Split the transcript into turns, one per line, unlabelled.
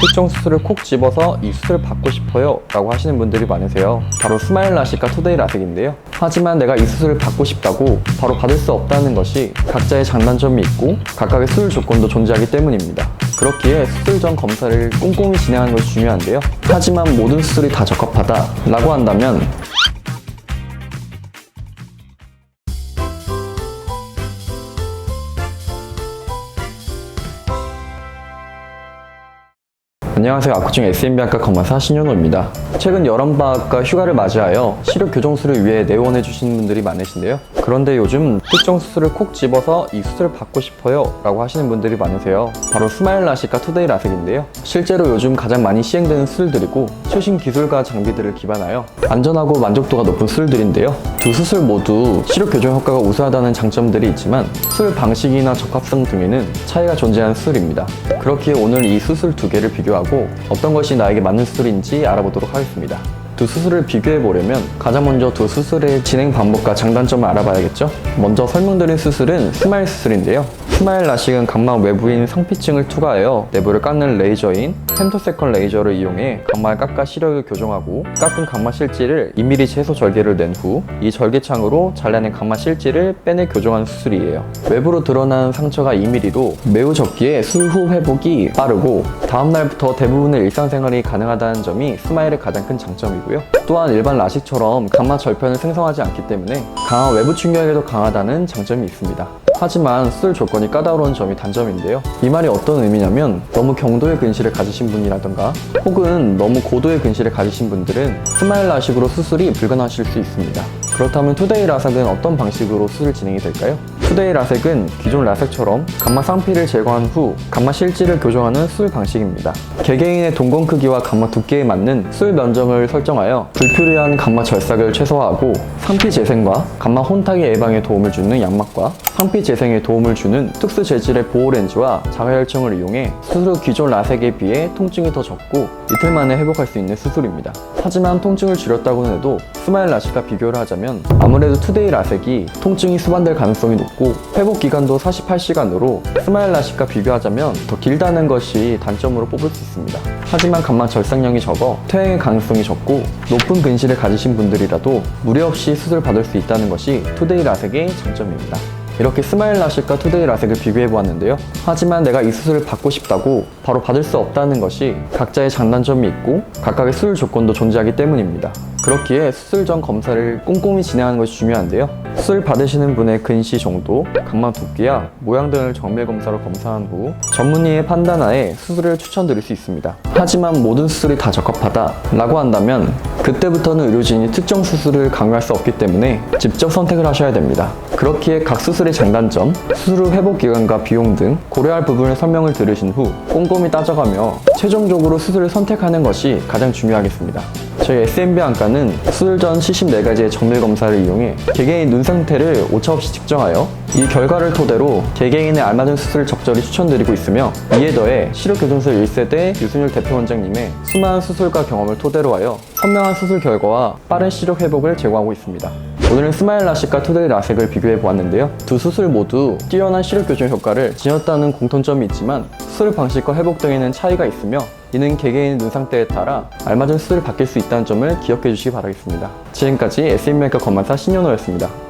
특정 수술을 콕 집어서 이 수술을 받고 싶어요 라고 하시는 분들이 많으세요. 바로 스마일 라식과 투데이 라섹인데요. 하지만 내가 이 수술을 받고 싶다고 바로 받을 수 없다는 것이 각자의 장단점이 있고 각각의 수술 조건도 존재하기 때문입니다. 그렇기에 수술 전 검사를 꼼꼼히 진행하는 것이 중요한데요. 하지만 모든 수술이 다 적합하다 라고 한다면 안녕하세요. 아쿠중 SMB학과 검사사 신현호입니다. 최근 여름방학과 휴가를 맞이하여 시력 교정술을 위해 내원해 주시는 분들이 많으신데요. 그런데 요즘 특정 수술을 콕 집어서 이 수술을 받고 싶어요 라고 하시는 분들이 많으세요. 바로 스마일 라식과 투데이 라섹인데요. 실제로 요즘 가장 많이 시행되는 수술들이고 최신 기술과 장비들을 기반하여 안전하고 만족도가 높은 수술들인데요. 두 수술 모두 시력 교정 효과가 우수하다는 장점들이 있지만 수술 방식이나 적합성 등에는 차이가 존재하는 수술입니다. 그렇기에 오늘 이 수술 두 개를 비교하고 어떤 것이 나에게 맞는 수술인지 알아보도록 하겠습니다. 두 수술을 비교해 보려면 가장 먼저 두 수술의 진행 방법과 장단점을 알아봐야겠죠? 먼저 설명드린 수술은 스마일 수술인데요. 스마일 라식은 각막 외부인 상피층을 투과하여 내부를 깎는 레이저인 펜토세컨 레이저를 이용해 각막을 깎아 시력을 교정하고 깎은 각막 실지를 2mm 채소 절개를 낸 후 이 절개창으로 잘라낸 각막 실지를 빼내 교정하는 수술이에요. 외부로 드러난 상처가 2mm로 매우 적기에 수술 후 회복이 빠르고 다음날부터 대부분의 일상생활이 가능하다는 점이 스마일의 가장 큰 장점이고요. 또한 일반 라식처럼 각막 절편을 생성하지 않기 때문에 강한 외부 충격에도 강하다는 장점이 있습니다. 하지만 수술 조건이 까다로운 점이 단점인데요. 이 말이 어떤 의미냐면 너무 경도의 근시를 가지신 분이라던가 혹은 너무 고도의 근시를 가지신 분들은 스마일 라식으로 수술이 불가능하실 수 있습니다. 그렇다면 투데이 라섹은 어떤 방식으로 수술 진행이 될까요? 투데이 라섹은 기존 라섹처럼 각막 상피를 제거한 후 각막 실지를 교정하는 수술 방식입니다. 개개인의 동공 크기와 각막 두께에 맞는 수술 면적을 설정하여 불필요한 각막 절삭을 최소화하고 상피 재생과 각막 혼탁의 예방에 도움을 주는 양막과 상피 재생에 도움을 주는 특수 재질의 보호 렌즈와 자가혈청을 이용해 수술 후 기존 라섹에 비해 통증이 더 적고 이틀 만에 회복할 수 있는 수술입니다. 하지만 통증을 줄였다고는 해도 스마일 라식과 비교를 하자면 아무래도 투데이 라섹이 통증이 수반될 가능성이 높고 회복 기간도 48시간으로 스마일 라식과 비교하자면 더 길다는 것이 단점으로 뽑을 수 있습니다. 하지만 각막 절삭량이 적어 퇴행의 가능성이 적고 높은 근시를 가지신 분들이라도 무리 없이 수술 받을 수 있다는 것이 투데이 라섹의 장점입니다. 이렇게 스마일 라식과 투데이 라섹을 비교해 보았는데요. 하지만 내가 이 수술을 받고 싶다고 바로 받을 수 없다는 것이 각자의 장단점이 있고 각각의 수술 조건도 존재하기 때문입니다. 그렇기에 수술 전 검사를 꼼꼼히 진행하는 것이 중요한데요. 수술 받으시는 분의 근시 정도, 각막 두께와 모양 등을 정밀 검사로 검사한 후 전문의의 판단하에 수술을 추천드릴 수 있습니다. 하지만 모든 수술이 다 적합하다라고 한다면 그때부터는 의료진이 특정 수술을 강요할 수 없기 때문에 직접 선택을 하셔야 됩니다. 그렇기에 각 수술의 장단점, 수술 후 회복 기간과 비용 등 고려할 부분을 설명을 들으신 후 꼼꼼히 따져가며 최종적으로 수술을 선택하는 것이 가장 중요하겠습니다. 저희 SMB 안과는 수술 전 74가지의 정밀 검사를 이용해 개개인 눈 상태를 오차 없이 측정하여 이 결과를 토대로 개개인에 알맞은 수술을 적절히 추천드리고 있으며 이에 더해 시력교정술 1세대 유순율 대표 원장님의 수많은 수술과 경험을 토대로 하여 선명한 수술 결과와 빠른 시력 회복을 제공하고 있습니다. 오늘은 스마일 라식과 투데이 라섹을 비교해 보았는데요. 두 수술 모두 뛰어난 시력 교정 효과를 지녔다는 공통점이 있지만 수술 방식과 회복 등에는 차이가 있으며 이는 개개인 눈 상태에 따라 알맞은 수술을 받을 수 있다는 점을 기억해 주시기 바라겠습니다. 지금까지 SMM과 검만사 신현호였습니다.